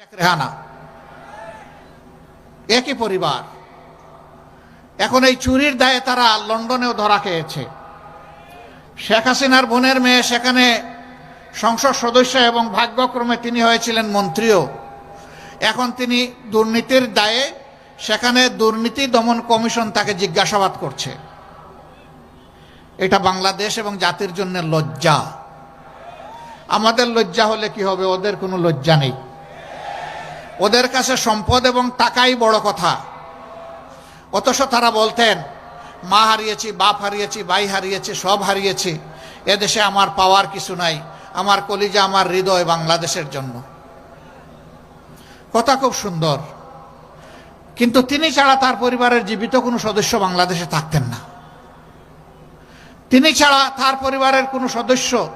শেখ রেহানা। একই পরিবার। এখন এই চুরির দায়ে তারা লন্ডনেও ধরা খেয়েছে। শেখ হাসিনার বোনের মেয়ে সেখানে সংসদ সদস্য এবং ভাগ্যক্রমে তিনি হয়েছিলেন মন্ত্রীও। এখন তিনি দুর্নীতির দায়ে সেখানে দুর্নীতি দমন কমিশন তাকে জিজ্ঞাসাবাদ করছে। এটা বাংলাদেশ এবং জাতির জন্য লজ্জা। আমাদের লজ্জা হলে কি হবে? ওদের কোনো লজ্জা নেই। ওদের কাছে সম্পদ এবং টাকাই বড় কথা। অথচ তারা বলতেন, মা হারিয়েছি, বাপ হারিয়েছি, ভাই হারিয়েছি, সব হারিয়েছি। এদেশে আমার পাওয়ার কিছু নাই, আমার কলিজা আমার হৃদয় বাংলাদেশের জন্য। কথা খুব সুন্দর। কিন্তু তিনি ছাড়া তার পরিবারের জীবিত কোনো সদস্য বাংলাদেশে থাকতেন না। তিনি ছাড়া তার পরিবারের কোনো সদস্য,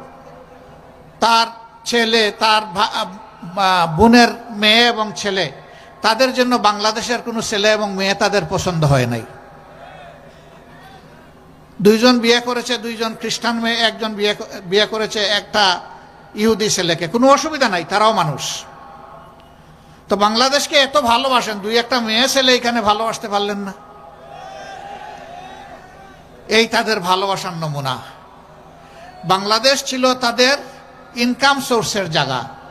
তার ছেলে, তার বোনের মেয়ে এবং ছেলে, তাদের জন্য বাংলাদেশের কোনো ছেলে এবং মেয়ে তাদের পছন্দ হয় নাই। দুইজন বিয়ে করেছে, দুইজন খ্রিস্টান মেয়ে, একজন বিয়ে বিয়ে করেছে একটা ইহুদি ছেলেকে। কোনো অসুবিধা নাই, তারাও মানুষ। তো বাংলাদেশকে এত ভালোবাসেন, দুই একটা মেয়ে ছেলে এখানে ভালোবাসতে পারলেন না। এই তাদের ভালোবাসার নমুনা। বাংলাদেশ ছিল তাদের ইনকাম সোর্সের জায়গা।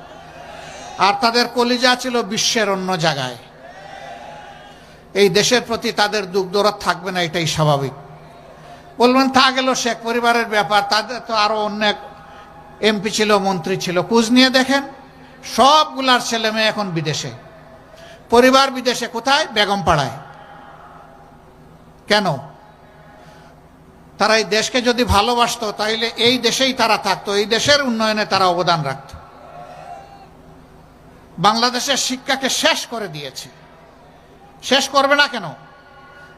আর তাদের কলিজা ছিল বিশ্বের অন্য জায়গায়। এই দেশের প্রতি তাদের দুঃখ দরদ থাকবে না, এটাই স্বাভাবিক। বলবেন, তা গেল শেখ পরিবারের ব্যাপার, তাদের তো আরও অনেক এমপি ছিল, মন্ত্রী ছিল কুজ নিয়ে দেখেন, সবগুলার ছেলে মেয়ে এখন বিদেশে। পরিবার বিদেশে কোথায়? বেগম পাড়ায় কেন? তারা এই দেশকে যদি ভালোবাসতো তাহলে এই দেশেই তারা থাকতো, এই দেশের উন্নয়নে তারা অবদান রাখত। বাংলাদেশের শিক্ষাকে শেষ করে দিয়েছে। শেষ করবে না কেন?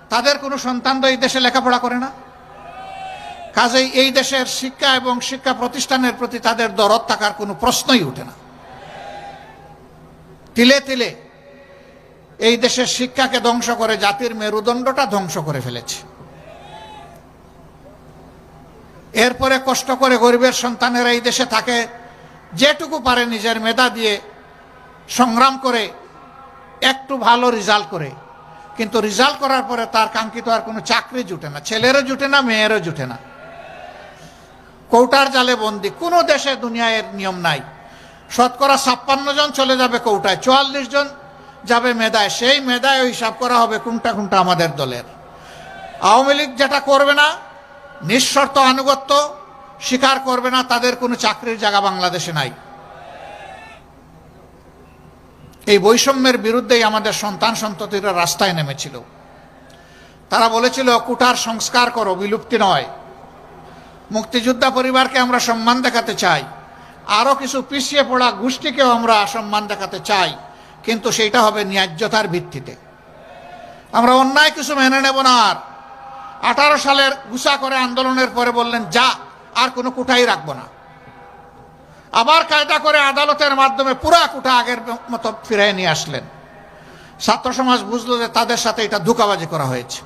তাদের কোনো সন্তান তো এই দেশে লেখাপড়া করে না। কাজেই এই দেশের শিক্ষা এবং শিক্ষা প্রতিষ্ঠানের প্রতি তাদের দরদ থাকার কোনো প্রশ্নই উঠে না। তিলে তিলে এই দেশের শিক্ষাকে ধ্বংস করে জাতির মেরুদণ্ডটা ধ্বংস করে ফেলেছে। এরপরে কষ্ট করে গরিবের সন্তানেরা এই দেশে থাকে, যেটুকু পারে নিজের মেধা দিয়ে সংগ্রাম করে, একটু ভালো রেজাল্ট করে। কিন্তু রেজাল্ট করার পরে তার কাঙ্ক্ষিত আর কোনো চাকরি জুটে না। ছেলেরও জুটে না, মেয়েরও জুটে না। কৌটার জালে বন্দি। কোনো দেশে দুনিয়ায় নিয়ম নাই। শতকরা ছাপ্পান্ন জন চলে যাবে কৌটায়, চুয়াল্লিশ জন যাবে মেধায় সেই মেধায় হিসাব করা হবে কোনটা কোনটা আমাদের দলের। আওয়ামী লীগ যেটা করবে না, নিঃশর্ত আনুগত্য স্বীকার করবে না, তাদের কোনো চাকরির জায়গা বাংলাদেশে নাই। এই বৈষম্যের বিরুদ্ধেই আমাদের সন্তান সন্ততিরা রাস্তায় নেমেছিল। তারা বলেছিল, কুঠার সংস্কার করো, বিলুপ্তি নয়। মুক্তিযোদ্ধা পরিবারকে আমরা সম্মান দেখাতে চাই। আরও কিছু পিছিয়ে পড়া গোষ্ঠীকেও আমরা সম্মান দেখাতে চাই, কিন্তু সেইটা হবে ন্যায্যতার ভিত্তিতে। আমরা অন্যায় কিছু মেনে নেব না আর। আঠারো সালের গুসা করে আন্দোলনের পরে বললেন, যা, আর কোনো কুঠাই রাখব না। আবার কায়দা করে আদালতের মাধ্যমে পুরা কুঠা আগের মতো ফিরিয়ে নিয়ে আসলেন। ছাত্র সমাজ বুঝলো যে তাদের সাথে এটা ধোকাবাজি করা হয়েছে।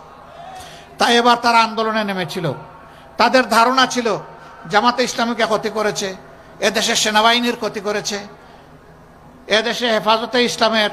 তাই এবার তারা আন্দোলনে নেমেছিল। তাদের ধারণা ছিল, জামাতে ইসলামীকে ক্ষতি করেছে, এদেশের সেনাবাহিনীর ক্ষতি করেছে, এদেশে হেফাজতে ইসলামের